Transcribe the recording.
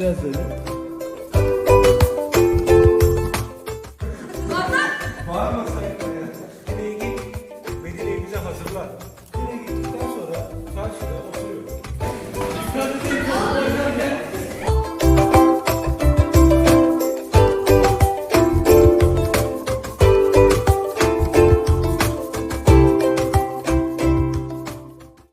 Sevgiler dedim. Bağırma sen. Medyayı hazırla.